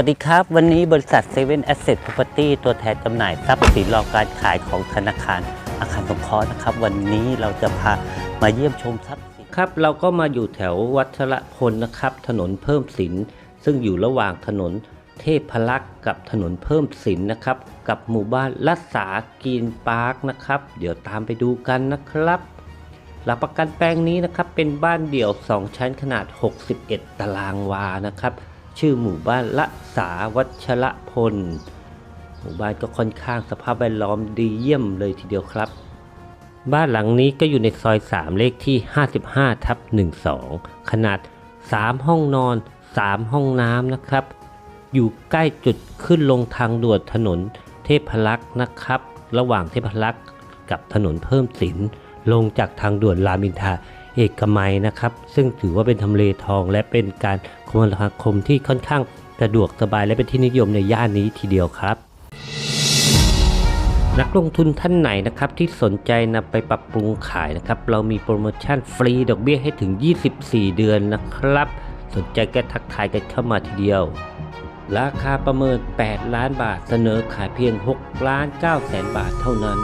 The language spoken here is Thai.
วัสดีครับ วันนี้บริษัทเซเว่นแอสเซท r o p e r t y ตัวแทนจำหน่ายทรัพย์สินรอการขายของธนาคารอาคารสงเคราะห์นะครับ วันนี้เราจะพามาเยี่ยมชมทรัพย์สินครับ เราก็มาอยู่แถววัชรพลนะครับ ถนนเพิ่มสิน ซึ่งอยู่ระหว่างถนนเทพลักษ์กับถนนเพิ่มสินนะครับ กับหมู่บ้านรัศากีนปาร์คนะครับ เดี๋ยวตามไปดูกันนะครับหลักประกันแปลงนี้นะครับเป็นบ้านเดี่ยว 2 ชั้นขนาด 61 ตารางวานะครับ ชื่อหมู่บ้านละสาวัชรพล หมู่บ้านก็ค่อนข้างสภาพแวดล้อมดีเยี่ยมเลยทีเดียวครับ บ้านหลังนี้ก็อยู่ในซอย 3 เลขที่ 55ทับ12 ขนาด 3 ห้องนอน 3 ห้องน้ำนะครับ อยู่ใกล้จุดขึ้นลงทางด่วนถนนเทพลักษ์นะครับ ระหว่างเทพลักษ์กับถนนเพิ่มสินลงจากทางด่วนรามินทา เอกมัยนะครับ ซึ่งถือว่าเป็นทำเลทอง และเป็นการคมนาคมที่ค่อนข้างสะดวกสบายและเป็นที่นิยมในย่านนี้ทีเดียวครับ นักลงทุนท่านไหนนะครับที่สนใจนำไปปรับปรุงขายนะครับ เรามีโปรโมชั่นฟรีดอกเบี้ยให้ถึง 24 เดือนนะครับ สนใจก็ทักทายกันเข้ามาทีเดียวราคาประเมิน 8 ล้านบาท เสนอขายเพียง 6 ล้าน9แสนบาทเท่านั้น